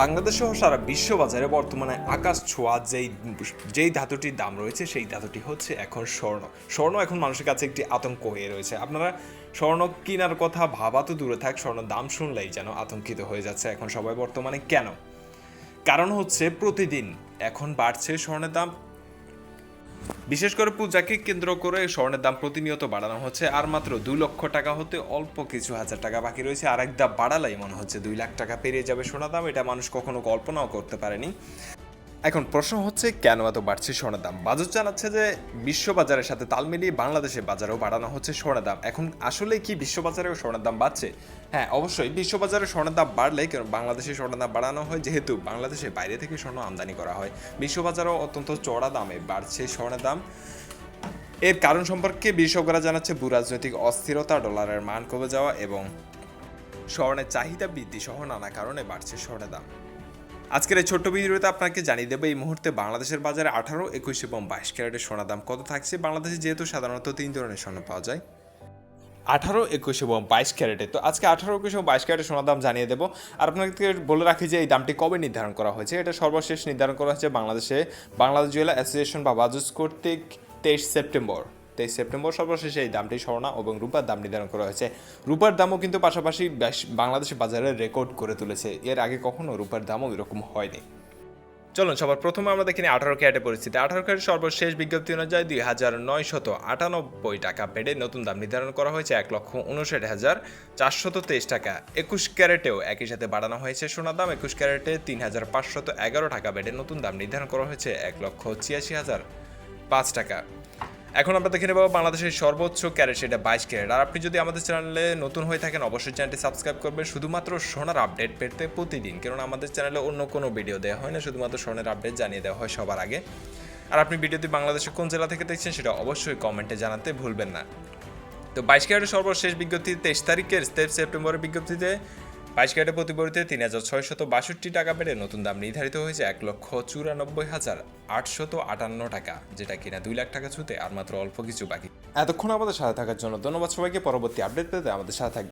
বাংলাদেশ সহ সারা বিশ্ববাজারে বর্তমানে আকাশ ছোঁয়া, যেই যেই ধাতুটির দাম রয়েছে সেই ধাতুটি হচ্ছে এখন স্বর্ণ। স্বর্ণ এখন মানুষের কাছে একটি আতঙ্ক হয়ে রয়েছে। আপনারা স্বর্ণ কেনার কথা ভাবা তো দূরে থাক, স্বর্ণ দাম শুনলেই যেন আতঙ্কিত হয়ে যাচ্ছে এখন সবাই বর্তমানে কেন? কারণ হচ্ছে প্রতিদিন এখন বাড়ছে স্বর্ণের দাম বিশেষ করে পূজাকে কেন্দ্র করে স্বর্ণের দাম প্রতিনিয়ত বাড়ানো হচ্ছে। আর মাত্র দুই লক্ষ টাকা হতে অল্প কিছু হাজার টাকা বাকি রয়েছে। আর এক দাম বাড়ালাই মনে হচ্ছে দুই লাখ টাকা পেরিয়ে যাবে সোনা দাম। এটা মানুষ কখনো কল্পনাও করতে পারেনি। এখন প্রশ্ন হচ্ছে, কেন এত বাড়ছে সোনার দাম? বাজার জানাচ্ছে যে বিশ্ববাজারের সাথে তাল মিলিয়ে বাংলাদেশের বাজারেও বাড়ানো হচ্ছে সোনার দাম। এখন আসলে কি বিশ্ববাজারেও সোনার দাম বাড়ছে? হ্যাঁ অবশ্যই বিশ্ববাজারে স্বর্ণের দাম বাড়লে কারণ বাংলাদেশে স্বর্ণের দাম বাড়ানো হয়, যেহেতু বাংলাদেশের বাইরে থেকে স্বর্ণ আমদানি করা হয়। বিশ্ববাজারেও অত্যন্ত চড়া দামে বাড়ছে স্বর্ণের দাম। এর কারণ সম্পর্কে বিশেষজ্ঞরা জানাচ্ছে ভূ রাজনৈতিক অস্থিরতা, ডলারের মান কমে যাওয়া এবং স্বর্ণের চাহিদা বৃদ্ধি সহ নানা কারণে বাড়ছে স্বর্ণের দাম। আজকের এই ছোট্ট ভিডিওতে আপনাকে জানিয়ে দেবো এই মুহূর্তে বাংলাদেশের বাজারে আঠারো, একুশ এবং বাইশ ক্যারেটের সোনার দাম কত থাকছে? বাংলাদেশে যেহেতু সাধারণত তিন ধরনের স্বর্ণ পাওয়া যায়। আঠারো, একুশ এবং বাইশ ক্যারেটে। তো আজকে আঠারো, একুশ এবং বাইশ ক্যারেটের সোনার দাম জানিয়ে দেবো। আর আপনাকে বলে রাখি যে এই দামটি কবে নির্ধারণ করা হয়েছে? এটা সর্বশেষ নির্ধারণ করা হয়েছে বাংলাদেশে বাংলাদেশ জুয়েলার অ্যাসোসিয়েশন বা বাজুস কর্তৃক তেইশ সেপ্টেম্বর। তেইশ সেপ্টেম্বর সর্বশেষে এই দামটি স্বর্ণ এবং রূপার দাম নির্ধারণ করা হয়েছে। রূপার দামও কিন্তু পাশাপাশি বাংলাদেশের বাজারে রেকর্ড করে তুলেছে। এর আগে কখনো রূপার দামও এরকম হয়নি। চলুন, সবার প্রথমে আমরা দেখিনি আঠারো ক্যারেটের পরিস্থিতি। আঠারো ক্যারেট সর্বশেষ বিজ্ঞপ্তি অনুযায়ী দুই হাজার নয়শত আটানব্বই টাকা বেড়ে নতুন দাম নির্ধারণ করা হয়েছে এক লক্ষ উনষাট হাজার চারশত তেইশ টাকা। একুশ ক্যারেটেও একই সাথে বাড়ানো হয়েছে সোনার দাম। একুশ ক্যারেটে তিন হাজার পাঁচশত এগারো টাকা বেড়ে নতুন দাম নির্ধারণ করা হয়েছে এক লক্ষ ছিয়াশি হাজার পাঁচ টাকা। এখন আমরা দেখে নেব বাংলাদেশের সর্বোচ্চ ক্যারেট সেটা বাইশ ক্যারেট। আর আপনি যদি আমাদের চ্যানেলে নতুন হয়ে থাকেন, অবশ্যই চ্যানেলটি সাবস্ক্রাইব করবেন। শুধুমাত্র সোনার আপডেট পেতে প্রতিদিন, কেননা আমাদের চ্যানেলে অন্য কোনো ভিডিও দেওয়া হয় না, শুধুমাত্র সোনার আপডেট জানিয়ে দেওয়া হয় সবার আগে। আর আপনি ভিডিওটি বাংলাদেশের কোন জেলা থেকে দেখছেন, সেটা অবশ্যই কমেন্টে জানাতে ভুলবেন না। তো বাইশ ক্যারেটের সর্বশেষ বিজ্ঞপ্তি তেইশ তারিখের, তেইশ সেপ্টেম্বরের বিজ্ঞপ্তিতে বাইশ প্রতি প্রতিবরিতে তিন হাজার ছয়শত বাষট্টি টাকা বেড়ে নতুন দাম নির্ধারিত হয়েছে এক লক্ষ চুরানব্বই হাজার আটশত আটান্ন টাকা, যেটা কিনা দুই লাখ টাকা ছুতে আর মাত্র অল্প কিছু বাকি। এতক্ষণ আমাদের সাথে থাকার জন্য ধন্যবাদ সবাইকে। পরবর্তী আপডেট পেতে আমাদের সাথে থাকবে